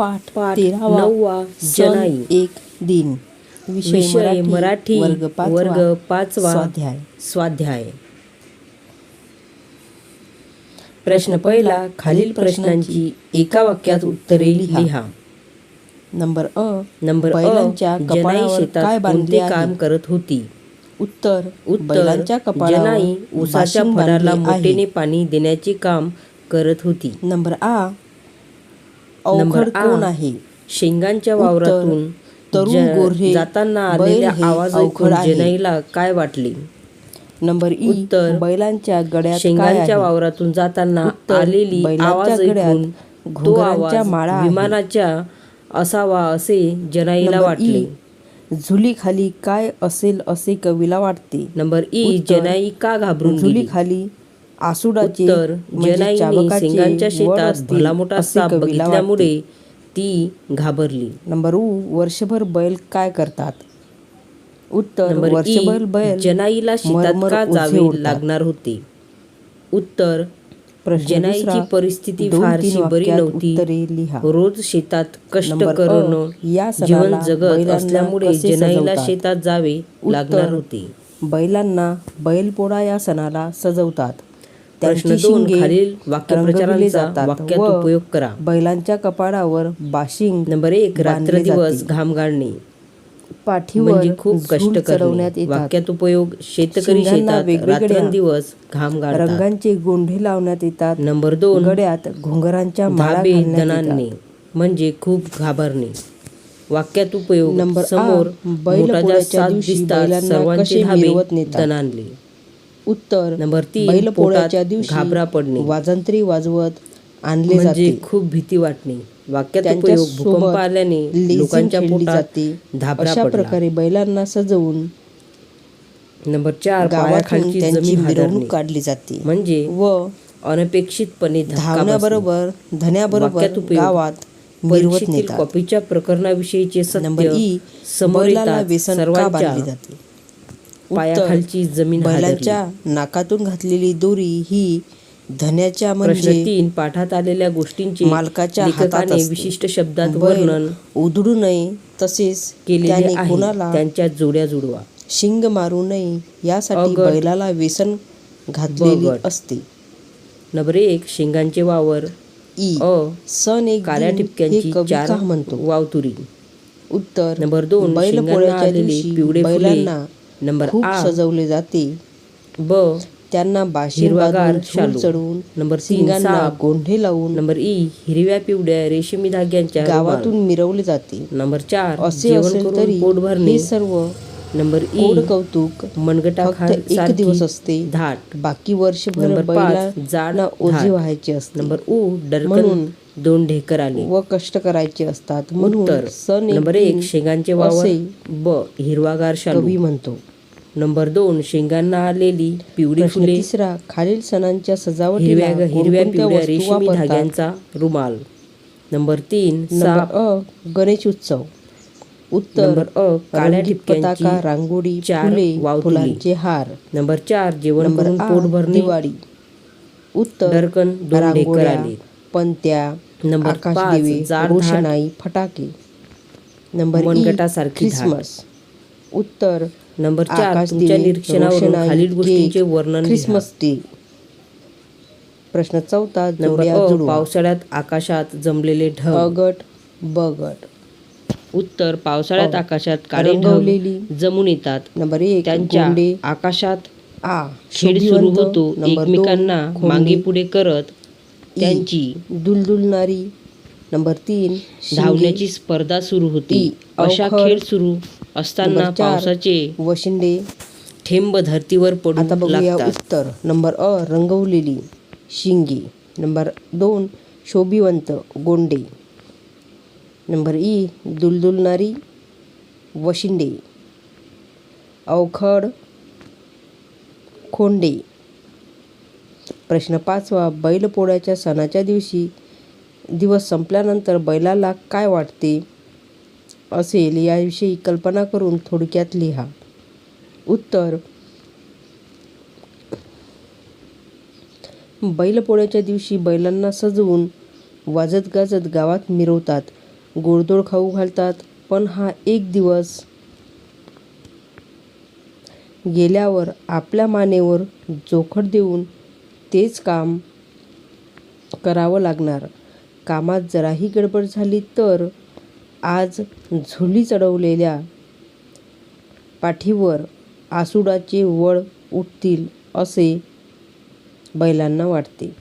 पाठ तेरावा जनाई एक दिन विषय मराठी वर्ग पाचवा वर्ग पाचवा स्वाध्याय. स्वाध्याय. प्रश्न पहिला खालील प्रश्नांची एका वाक्यात उत्तरे लिहा. नंबर अ नंबर बैलांच्या कपाळावर काय बांधले? काम करत होती? उत्तर उत्तर बैलांच्या कपाळावर उसाच्या फळाला आहे. मोठेने पाणी देण्याचे काम करत होती. नंबर आ अवघड कोण आहे? शेंगांच्या वावरातून तरुण गोऱ्हे, जाताना आलेल्या आवाज ऐकून. जनाईला काय वाटले? नंबर ई उत्तर, बैलांच्या गड्यात शेंगांच्या वावरातून जाताना आलेली आवाज ऐकून तो आवाज माळा. विमानाच्या असावा असे जनाईला वाटले. ई झुलीखाली काय असेल असे कवीला वाटते. नंबर ई जनाई का घाबरून गेली? झुलीखाली आसुडाचे उत्तर म्हणजे जनाईने वड शेतात भला मोठा साप बघितल्यामुळे ती घाबरली. नंबर ऊ वर्षभर बैल काय करतात? उत्तर वर्षभर बैल जनाईला शेतात का जावे. लागणार होते? उत्तर जनाईची परिस्थिती फारशी बरी नव्हती. रोज शेतात कष्ट सणाला जीवन जगत असल्यामुळे जनाईला? शेतात जावे लागणार होते. बैलांना बैलपोळा या सणाला सजवतात. प्रश्न दोन खालील वाक्यप्रचारांचा जातात वाक्यात उपयोग करा. बैलांच्या कपाळावर बाशिंग नंबर एक रात्र दिवस. घाम गाळणे. पाठीवर म्हणजे खूप कष्ट झूल करणे. चढवण्यात येतात. वाक्यात उपयोग शेतकरी शेतात वेगवेगळ्या रात्रंदिवस घाम गाळतात. रंगांचे गोंढे लावण्यात येतात. नंबर दोन गड्यात घुंगरांच्या माळा येतात. म्हणजे खूप घाबरणे. वाक्यात उपयोग नंबर समोर बैल दिसतात. बैलांना सर्वांचे धाबे? दणाणले उत्तर नंबर तीन बैलपोळ्याच्या दिवशी घाबरा पडणे. वाजंत्री वाजवत आणले म्हणजे जाते. खूप भीती वाटणे. वाक्यात भूकंप आल्याने लोकांच्या पोटात जाते धाबरा अशा प्रकारे बैलांना सजवून नंबर चार गावातून पायाखालची त्यांची मिरवणूक काढली जाते. म्हणजे व अनपेक्षितपणे. धावण्याबरोबर धन्याबरोबर. गावात मिरवत नेतात. कॉपीच्या प्रकरणाविषयीचे नंबर ई समोर बैलाला येतात व्यसन सर्वांच्या जाते? पायाखालची जमीन बैलांच्या नाकातून घातलेली दोरी ही धन्याच्या म्हणजे तीन पाठात आलेल्या गोष्टींचे मालकाच्या लेखकाने असते. विशिष्ट शब्दात वर्णन उधळू नये तसेच केलेले कोणाला त्यांच्या जोड्या जुडवा. शिंग मारू नये यासाठी बैलाला व्यसन घातलेली. असते. नंबर एक शेंगांचे वावर. ई अ सण एक काळ्या कवी चार म्हणतो. वावतुरी. उत्तर नंबर दोन बैल पोळ्याच्या दिवशी पिवळे बैलांना नंबर खूप सजवले जाते. ब. त्यांना बाशी हिरवागार बांधून शालू. झूल चढवून नंबर सिंगांना. गोंढे लावून नंबर ई. हिरव्या पिवळ्या रेशमी धाग्यांच्या. गावातून मिरवले जाते. नंबर चार. असे असेल तरी पोट भरणे. सर्व नंबर ई. कोड कौतुक मनगटा फक्त एक दिवस असते. धाट. बाकी वर्षभर नंबर पाच, बैलांना जाड ओझे. व्हायचे असते. नंबर उ. म्हणून दोन ढेकर आले. व कष्ट करायचे असतात. म्हणून सण नंबर एक. शेंगांचे वावर. ब. हिरवागार शालू. म्हणतो. नंबर दोन शेंगांना आलेली पिवळी फुले. तिसरा खालील सणांच्या सजावटीला हिरव्या हिरव्या पिवळ्या रेशमी? धाग्यांचा रुमाल. नंबर तीन साप. अ गणेश उत्सव. उत्तर नंबर अ काळ्या ठिपक्यांची रांगोळी चार फुले वावतुली. फुलांचे हार. नंबर चार जेवण नंबर पोट भरणे. दिवाळी. उत्तर ढेकर रांगोळ्या पंत्या नंबर पाच. रोषणाई फटाके. नंबर मनगटासारखी धाट. ख्रिसमस. उत्तर नंबर चार तुमच्या निरीक्षणावरून खालील गोष्टींचे वर्णन. ख्रिसमस डे प्रश्न चौथा नंबर पावसाळ्यात आकाशात जमलेले ढग अगट बगट उत्तर पावसाळ्यात आकाशात काळे. ढग जमून येतात नंबर एक त्यांच्या आकाशात आ खेळ सुरू. होतो एकमेकांना. मागे पुढे करत त्यांची दुलदुलणारी नंबर तीन. धावण्याची स्पर्धा सुरू होती. अशा. खेळ सुरू असताना पावसाचे वशिंडे थेंब धर्तीवर आता पडू बघूया उत्तर. नंबर अ रंगवलेली शिंगे. नंबर दोन शोभिवंत गोंडे. नंबर ई दुलदुलणारी वशिंडे अवखड खोंडे. प्रश्न पाचवा बैलपोळ्याच्या सणाच्या दिवशी दिवस संपल्यानंतर बैलाला काय वाटते? असेल याविषयी कल्पना करून थोडक्यात लिहा. उत्तर बैलपोळ्याच्या दिवशी बैलांना सजवून वाजत गाजत गावात मिरवतात. गोडदोड खाऊ घालतात पण हा एक दिवस गेल्यावर आपल्या मानेवर जोखड देऊन तेच काम करावं लागणार. कामात जराही गडबड झाली तर आज झुली चढवलेल्या पाठीवर आसुडाचे वळ उठतील असे बैलांना वाटते.